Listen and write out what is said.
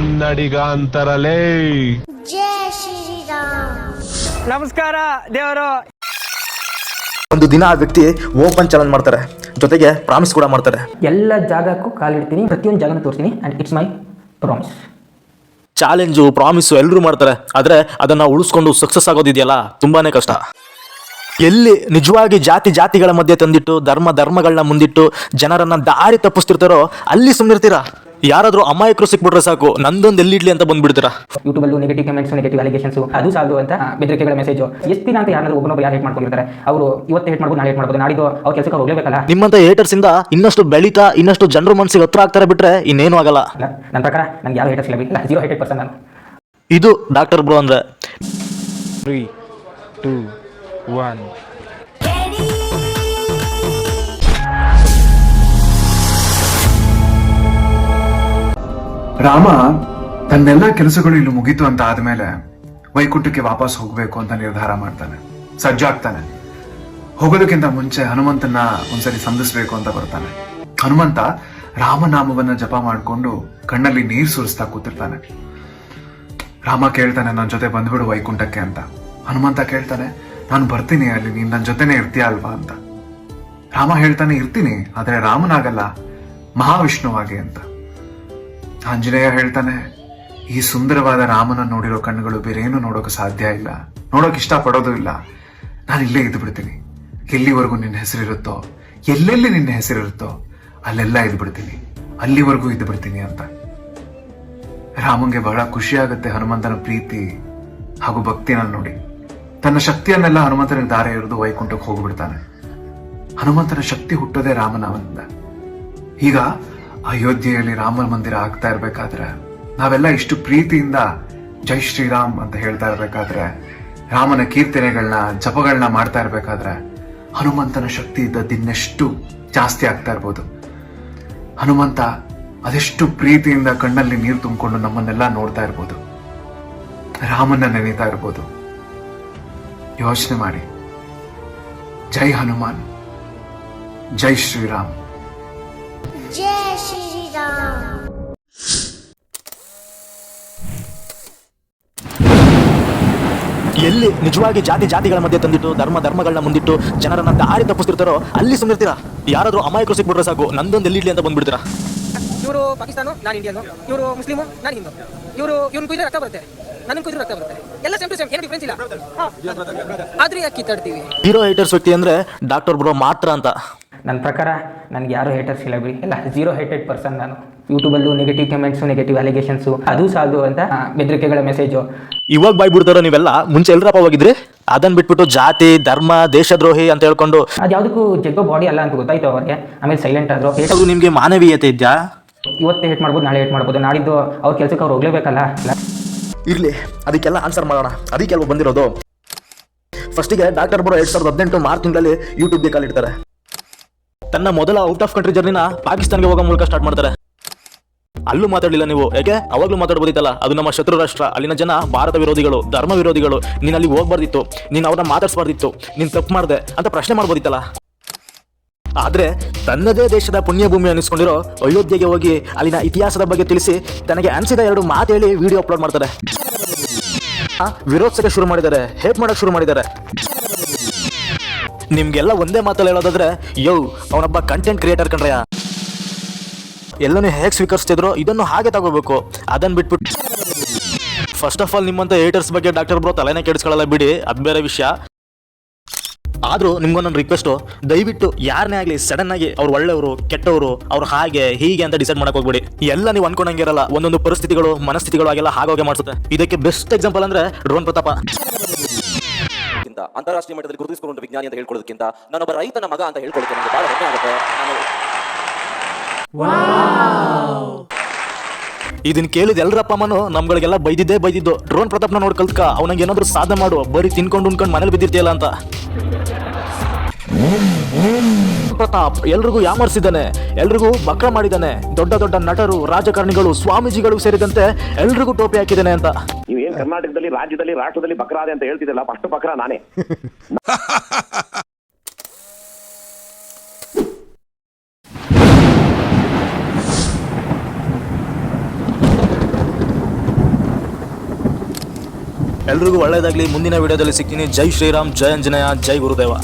ಕನ್ನಡಿಗ ಜಯ ಶ್ರೀರಾಮ್. ನಮಸ್ಕಾರ ದೇವರು. ಒಂದು ದಿನ ಆ ವ್ಯಕ್ತಿ ಓಪನ್ ಚಾಲೆಂಜ್ ಮಾಡ್ತಾರೆ. ಜೊತೆಗೆ ಪ್ರಾಮಿಸ್ ಕೂಡ ಮಾಡ್ತಾರೆ. ಎಲ್ಲ ಜಾಗಕ್ಕೂ ಕಾಲಿಡ್ತೀನಿ ಪ್ರತಿಯೊಂದು ಜಾಗನೂ ತೋರಿಸ್ತೀನಿ and it's my promise challenge promise ಎಲ್ಲರೂ ಮಾಡ್ತಾರೆ. ಆದರೆ ಅದನ್ನ ಉಳಿಸ್ಕೊಂಡು ಸಕ್ಸಸ್ ಆಗೋದಿದೆಯಲ್ಲ? ತುಂಬಾನೇ ಕಷ್ಟ. ಎಲ್ಲಿ ನಿಜವಾಗಿ ಜಾತಿ ಜಾತಿಗಳ ಮಧ್ಯೆ ತಂದಿಟ್ಟು ಧರ್ಮ ಧರ್ಮಗಳನ್ನ ಮುಂದಿಟ್ಟು ಜನರನ್ನ ದಾರಿ ತಪ್ಪಿಸ್ತಿರ್ತಾರೋ ಅಲ್ಲಿ ಸುಮ್ಮನಿರ್ತೀರಾ ಯಾರಾದ್ರೂ ಅಮಾಯಕರು ಸಿಕ್ಬಿಟ್ರೆ ಸಾಕು ನಂದೊಂದು ಎಲ್ಲಿಡ್ಲಿ ಅಂತ ಬಂದ್ಬಿಡ್ತೀರಾ? ಅಲ್ಲಿ ನೆಗೆಟಿವ್ ಕಮೆಂಟ್ಸ್ ನೆಗೆಟಿವ್ ಅಲಿಗೇಷನ್ಸ್ ಅದು ಸಾಲದು ಅಂತ ಬೆದರಿಕೆಗಳ ಮೆಸೇಜ್ ಎಷ್ಟು ದಿನ ಅಂತ ಯಾರಾದ್ರೂ ಒಬ್ಬನೊಬ್ಬ ಯಾರು ಹೇಟ್ ಮಾಡ್ಕೊಂಡಿರ್ತಾರೆ? ಅವರು ಇವತ್ತು ಹೇಟ್ ಮಾಡ್ಬೋದು ನಾಳೆ ಹೇಟ್ ಮಾಡ್ಬೋದು ನಾಡಿದ್ದು ಅವ್ರ ಕೆಲಸಕ್ಕೆ ಅವ್ರು ಹೋಗ್ಲೇಬೇಕಲ್ಲ? ನಿಮ್ಮಂತ ಹೇಟರ್ಸ್ ಇಂದ ಇನ್ನಷ್ಟು ಬೆಳೀತಾ ಇನ್ನಷ್ಟು ಜನರ ಮನಸ್ಸಿಗೆ ಹತ್ರ ಆಗ್ತಾರೆ ಬಿಟ್ರೆ ಇನ್ನೇನು ಆಗಲ್ಲ. ನನ್ನ ಪ್ರಕಾರ ನನಗೆ ಯಾರು ಹೇಟರ್ಸ್ ಇಲ್ಲ ಜೀರೋ ಹೇಟೆಡ್ ಪರ್ಸನ್ ನಾನು. ಇದು ಡಾಕ್ಟರ್ ಬ್ರೋ ಅಂದ್ರೆ. ತ್ರೀ ಟೂ ಒನ್ ರಾಮ, ತನ್ನೆಲ್ಲ ಕೆಲಸಗಳು ಇಲ್ಲಿ ಮುಗೀತು ಅಂತ ಆದ್ಮೇಲೆ ವೈಕುಂಠಕ್ಕೆ ವಾಪಸ್ ಹೋಗ್ಬೇಕು ಅಂತ ನಿರ್ಧಾರ ಮಾಡ್ತಾನೆ. ಸಜ್ಜಾಗ್ತಾನೆ. ಹೋಗೋದಕ್ಕಿಂತ ಮುಂಚೆ ಹನುಮಂತನ ಒಂದ್ಸರಿ ಸಂಧಿಸ್ಬೇಕು ಅಂತ ಬರ್ತಾನೆ. ಹನುಮಂತ ರಾಮನಾಮವನ್ನ ಜಪ ಮಾಡ್ಕೊಂಡು ಕಣ್ಣಲ್ಲಿ ನೀರ್ ಸುರಿಸ್ತಾ ಕೂತಿರ್ತಾನೆ. ರಾಮ ಕೇಳ್ತಾನೆ ನನ್ನ ಜೊತೆ ಬಂದ್ಬಿಡು ವೈಕುಂಠಕ್ಕೆ ಅಂತ. ಹನುಮಂತ ಕೇಳ್ತಾನೆ, ನಾನು ಬರ್ತೀನಿ ಅಲ್ಲಿ, ನೀನ್ ನನ್ನ ಜೊತೆನೆ ಇರ್ತೀಯ ಅಲ್ವಾ ಅಂತ. ರಾಮ ಹೇಳ್ತಾನೆ, ಇರ್ತೀನಿ, ಆದ್ರೆ ರಾಮನಾಗಲ್ಲ, ಮಹಾವಿಷ್ಣುವಾಗಿ ಅಂತ. ಆಂಜನೇಯ ಹೇಳ್ತಾನೆ, ಈ ಸುಂದರವಾದ ರಾಮನ ನೋಡಿರೋ ಕಣ್ಣುಗಳು ಬೇರೇನು ನೋಡೋಕೆ ಸಾಧ್ಯ ಇಲ್ಲ. ನೋಡೋಕೆ ಇಷ್ಟಪಡೋದು ಇಲ್ಲ. ನಾನು ಇಲ್ಲೇ ಇದ್ದು ಬಿಡ್ತೀನಿ ಎಲ್ಲಿವರೆಗೂ ನಿನ್ನ ಹೆಸರಿರುತ್ತೋ, ಎಲ್ಲೆಲ್ಲಿ ನಿನ್ನ ಹೆಸರಿರುತ್ತೋ, ಅಲ್ಲೆಲ್ಲ ಇದ್ದು ಬಿಡ್ತೀನಿ ಅಲ್ಲಿವರೆಗೂ ಇದ್ದು ಬಿಡ್ತೀನಿ ಅಂತ. ರಾಮಂಗೆ ಬಹಳ ಖುಷಿ ಆಗುತ್ತೆ ಹನುಮಂತನ ಪ್ರೀತಿ ಹಾಗೂ ಭಕ್ತಿನ ನೋಡಿ. ತನ್ನ ಶಕ್ತಿಯನ್ನೆಲ್ಲ ಹನುಮಂತನಿಗೆ ದಾರೆ ಎರೆದು ವೈಕುಂಠಕ್ಕೆ ಹೋಗ್ಬಿಡ್ತಾನೆ. ಹನುಮಂತನ ಶಕ್ತಿ ಹುಟ್ಟೋದೇ ರಾಮನಾಮದಿಂದ ಈಗ ಅಯೋಧ್ಯೆಯಲ್ಲಿ ರಾಮ ಮಂದಿರ ಆಗ್ತಾ ಇರ್ಬೇಕಾದ್ರೆ ನಾವೆಲ್ಲ ಇಷ್ಟು ಪ್ರೀತಿಯಿಂದ ಜೈ ಶ್ರೀರಾಮ್ ಅಂತ ಹೇಳ್ತಾ ಇರ್ಬೇಕಾದ್ರೆ, ರಾಮನ ಕೀರ್ತನೆಗಳನ್ನ ಜಪಗಳನ್ನ ಮಾಡ್ತಾ ಇರ್ಬೇಕಾದ್ರೆ ಹನುಮಂತನ ಶಕ್ತಿ ಇದ್ದದ್ದಿನ್ನೆಷ್ಟು ಜಾಸ್ತಿ ಆಗ್ತಾ ಇರ್ಬೋದು. ಹನುಮಂತ ಅದೆಷ್ಟು ಪ್ರೀತಿಯಿಂದ ಕಣ್ಣಲ್ಲಿ ನೀರು ತುಂಬಿಕೊಂಡು ನಮ್ಮನ್ನೆಲ್ಲ ನೋಡ್ತಾ ಇರ್ಬೋದು. ರಾಮನ ನೆನೀತಾ ಇರ್ಬೋದು. ಯೋಚನೆ ಮಾಡಿ. ಜೈ ಹನುಮಾನ್, ಜೈ ಶ್ರೀರಾಮ್. ಎಲ್ಲಿ ನಿಜವಾಗಿ ಜಾತಿ ಜಾತಿಗಳ ಮಧ್ಯೆ ತಂದಿಟ್ಟು ಧರ್ಮ ಧರ್ಮಗಳನ್ನ ಮುಂದಿಟ್ಟು ಜನರನ್ನ ದಾರಿ ತಪ್ಪಿಸ್ತಿರ್ತಾರೋ ಅಲ್ಲಿ ಸುಮ್ಮನಿರ್ತೀರಾ ಯಾರಾದ್ರೂ ಅಮಾಯಕರು ಸಿಕ್ಬಿಟ್ರೆ ಸಾಕು ನಂದೊಂದು ಎಲ್ಲಿಡ್ಲಿ ಅಂತ ಬಂದ್ಬಿಡ್ತೀರಾ? ಇವರು ಪಾಕಿಸ್ತಾನ ನಾನು ಇಂಡಿಯನ್ ಇವರು ಮುಸ್ಲಿಮು ನಾನು ಹಿಂದೂ. ಇವರು ಇವ್ನು ಕುಯ್ದ್ರೆ ರಕ್ತ ಬರುತ್ತೆ. ನನ್ನ ಕುಯ್ದ್ರೆ ರಕ್ತ ಬರುತ್ತೆ. ಎಲ್ಲ ಸೇಮ್ ಟು ಸೇಮ್ ಏನು ಡಿಫ್ರೆನ್ಸ್ ಇಲ್ಲ. ಹಾ. ಆದ್ರೆ ಯಾಕೆ ಕಿತ್ತಾಡ್ತೀವಿ? ಹೀರೋ ಹೈಟರ್ಸ್ ವ್ಯಕ್ತಿ ಅಂದ್ರೆ ಡಾಕ್ಟರ್ ಬ್ರೋ ಮಾತ್ರ ಅಂತ. ನನ್ನ ಪ್ರಕಾರ ನನಗೆ ಯಾರು ಹೇಟರ್ಸ್ ಇಲ್ಲ ಬಿಡಿ. ಎಲ್ಲ ಜೀರೋ ಹೇಟೆಡ್ ಪರ್ಸನ್ ನಾನು. ಯೂಟ್ಯೂಬಲ್ಲೂ ನೆಗೆಟಿವ್ ಕಮೆಂಟ್ಸು ನೆಗೆಟಿವ್ ಅಲಿಗೇಷನ್ಸು ಅದು ಸಾಲದು ಅಂತ ಬೆದರಿಕೆಗಳ ಮೆಸೇಜು ಇವಾಗ ಬಾಯ್ಬಿಡ್ತಾರೋ ನೀವೆಲ್ಲ ಮುಂಚೆ ಎಲ್ಲರಪ್ಪ ಹೋಗಿದ್ರಿ? ಅದನ್ನ ಬಿಟ್ಬಿಟ್ಟು ಜಾತಿ ಧರ್ಮ ದೇಶದ್ರೋಹಿ ಅಂತ ಹೇಳ್ಕೊಂಡು. ಅದು ಯಾವುದಕ್ಕೂ ಜಗ್ಗೋ ಬಾಡಿ ಅಲ್ಲ ಅಂತ ಗೊತ್ತಾಯ್ತು ಅವ್ರಿಗೆ. ಆಮೇಲೆ ಸೈಲೆಂಟ್ ಆದರು. ಹೇಟರು ನಿಮಗೆ ಮಾನವೀಯತೆ ಇದ್ಯಾ? ಇವತ್ತು ಹೇಟ್ ಮಾಡ್ಬೋದು ನಾಳೆ ಹೇಟ್ ಮಾಡ್ಬೋದು. ನಾಡಿದ್ದು ಅವ್ರ ಕೆಲಸಕ್ಕೆ ಅವ್ರು ಹೋಗ್ಲೇಬೇಕಲ್ಲ? ಇರಲಿ ಅದಕ್ಕೆಲ್ಲ ಆನ್ಸರ್ ಮಾಡೋಣ. ಅದಕ್ಕೆ ಬಂದಿರೋದು. ಫಸ್ಟಿಗೆ ಡಾಕ್ಟರ್ ಬರೋ ಎರಡು ಸಾವಿರದ ಹದಿನೆಂಟು ಮಾರ್ಚ್ ತಿಂಗಳಲ್ಲಿ ಯೂಟ್ಯೂಬ್ಗೆ ಕಾಲಿಡ್ತಾರೆ ತನ್ನ ಮೊದಲ ಔಟ್ ಆಫ್ ಕಂಟ್ರಿ ಜರ್ನಿನ ಪಾಕಿಸ್ತಾನ್ಗೆ ಹೋಗೋ ಮೂಲಕ ಸ್ಟಾರ್ಟ್ ಮಾಡ್ತಾರೆ. ಅಲ್ಲೂ ಮಾತಾಡಲಿಲ್ಲ ನೀವು. ಯಾಕೆ ಅವಾಗಲೂ ಮಾತಾಡ್ಬೋದಿತ್ತಲ್ಲ? ಅದು ನಮ್ಮ ಶತ್ರು ರಾಷ್ಟ್ರ. ಅಲ್ಲಿನ ಜನ ಭಾರತ ವಿರೋಧಿಗಳು, ಧರ್ಮ ವಿರೋಧಿಗಳು. ನೀನು ಅಲ್ಲಿ ಹೋಗ್ಬಾರ್ದಿತ್ತು. ನೀನು ಅವ್ರನ್ನ ಮಾತಾಡ್ಸ್ಬಾರ್ದಿತ್ತು. ನೀನು ತಪ್ಪು ಮಾಡ್ದೆ ಅಂತ ಪ್ರಶ್ನೆ ಮಾಡ್ಬೋದಿತ್ತಲ್ಲ? ಆದ್ರೆ ತನ್ನದೇ ದೇಶದ ಪುಣ್ಯಭೂಮಿ ಅನಿಸ್ಕೊಂಡಿರೋ ಅಯೋಧ್ಯೆಗೆ ಹೋಗಿ ಅಲ್ಲಿನ ಇತಿಹಾಸದ ಬಗ್ಗೆ ತಿಳಿಸಿ ತನಗೆ ಅನಿಸಿದ ಎರಡು ಮಾತು ಹೇಳಿ ವಿಡಿಯೋ ಅಪ್ಲೋಡ್ ಮಾಡ್ತಾರೆ. ವಿರೋಧಿಸಕ್ಕೆ ಶುರು ಮಾಡಿದ್ದಾರೆ. ಹೇಟ್ ಮಾಡಕ್ಕೆ ಶುರು ಮಾಡಿದ್ದಾರೆ? ನಿಮ್ಗೆಲ್ಲ ಒಂದೇ ಮಾತಲ್ಲಿ ಹೇಳೋದಾದ್ರೆ, ಯೋ, ಅವನೊಬ್ಬ ಕಂಟೆಂಟ್ ಕ್ರಿಯೇಟರ್ ಕಣ್ರಯ್ಯ. ಎಲ್ಲನೂ ಹೇಗೆ ಸ್ವೀಕರಿಸ್ತಿದ್ರು, ಇದನ್ನು ಹಾಗೆ ತಗೋಬೇಕು. ಅದನ್ನ ಬಿಟ್ಬಿಟ್ಟು ಫಸ್ಟ್ ಆಫ್ ಆಲ್ ನಿಮ್ಮಂತ ಏಟರ್ಸ್ ಬಗ್ಗೆ ಡಾಕ್ಟರ್ ಬ್ರೋ ತಲೆನೇ ಕೆಡಿಸ್ಕೊಳ್ಳಲ್ಲ ಬಿಡಿ, ಅದು ಬೇರೆ ವಿಷಯ. ಆದರೂ ನಿಮ್ಗೊಂದೊಂದು ರಿಕ್ವೆಸ್ಟು ದಯವಿಟ್ಟು ಯಾರನ್ನೇ ಆಗಲಿ ಸಡನ್ ಆಗಿ ಅವ್ರು ಒಳ್ಳೆಯವರು, ಕೆಟ್ಟವರು, ಅವ್ರು ಹಾಗೆ, ಹೀಗೆ ಅಂತ ಡಿಸೈಡ್ ಮಾಡಕ್ ಹೋಗ್ಬಿಡಿ. ಎಲ್ಲ ನೀವು ಅನ್ಕೊಂಡಂಗಿರಲ್ಲ, ಒಂದೊಂದು ಪರಿಸ್ಥಿತಿಗಳು, ಮನಸ್ಥಿತಿಗಳು ಆಗೆಲ್ಲ ಹಾಗೋಗೆ ಮಾಡಿಸುತ್ತೆ. ಇದಕ್ಕೆ ಬೆಸ್ಟ್ ಎಕ್ಸಾಂಪಲ್ ಅಂದರೆ ಡ್ರೋನ್ ಪ್ರತಾಪ. ಕ್ಕಿಂತ ಅಂತಾರಾಷ್ಟ್ರೀಯ ಮಟ್ಟದಲ್ಲಿ ಗುರುತಿಸಿಕೊಂಡು ವಿಜ್ಞಾನಿ ಅಂತ ಹೇಳ್ಕೊಳ್ಳೋದಕ್ಕಿಂತ ನಾನೊಬ್ಬ ರೈತನ ಮಗ ಅಂತ ಹೇಳ್ಕೊಳ್ಳೋಕೆ ನನಗೆ ಬಹಳ ಹೆಮ್ಮೆ ಆಗುತ್ತೆ. ನಾನು ಇದನ್ನ ಕೇಳಿದ ಎಲ್ರಪ್ಪ ಅಮ್ಮನು ನಮ್ಗಳಿಗೆಲ್ಲ ಬೈದಿದ್ದೆ ಬೈದಿದ್ದು. ಡ್ರೋನ್ ಪ್ರತಾಪ್ನ ನೋಡಿ ಕಲ್ತ್ಕ, ಅವನಿಗೆ ಏನಾದ್ರು ಸಾಧನೆ ಮಾಡು. ಬರೀ ತಿನ್ಕೊಂಡು ಉಣ್ಕೊಂಡು ಮನೇಲಿ ಬಿದ್ದಿರ್ತೀಯಲ್ಲ ಅಂತ. ಪ್ರತಾಪ್, ಎಲ್ರಿಗೂ ಯಾಮರ್ಸಿದ್ದಾನೆ. ಎಲ್ರಿಗೂ ಬಕ್ರ ಮಾಡಿದ್ದಾನೆ. ದೊಡ್ಡ ದೊಡ್ಡ ನಟರು, ರಾಜಕಾರಣಿಗಳು, ಸ್ವಾಮೀಜಿಗಳು ಸೇರಿದಂತೆ ಎಲ್ರಿಗೂ ಟೋಪಿ ಹಾಕಿದ್ದಾನೆ ಅಂತ. ಏನ್ ಕರ್ನಾಟಕದಲ್ಲಿ, ರಾಜ್ಯದಲ್ಲಿ, ರಾಷ್ಟ್ರದಲ್ಲಿ ಬಕ್ರಾದೆ ಅಂತ ಹೇಳ್ತಿದ್ದಲ್ಲ ಫಸ್ಟ್ ಬಕ್ರ ನಾನೇ. ಎಲ್ರಿಗೂ ಒಳ್ಳೇದಾಗ್ಲಿ. ಮುಂದಿನ ವಿಡಿಯೋದಲ್ಲಿ ಸಿಗ್ತೀನಿ. ಜೈ ಶ್ರೀರಾಮ್ ಜಯ ಅಂಜನೇಯ ಜೈ ಗುರುದೇವ.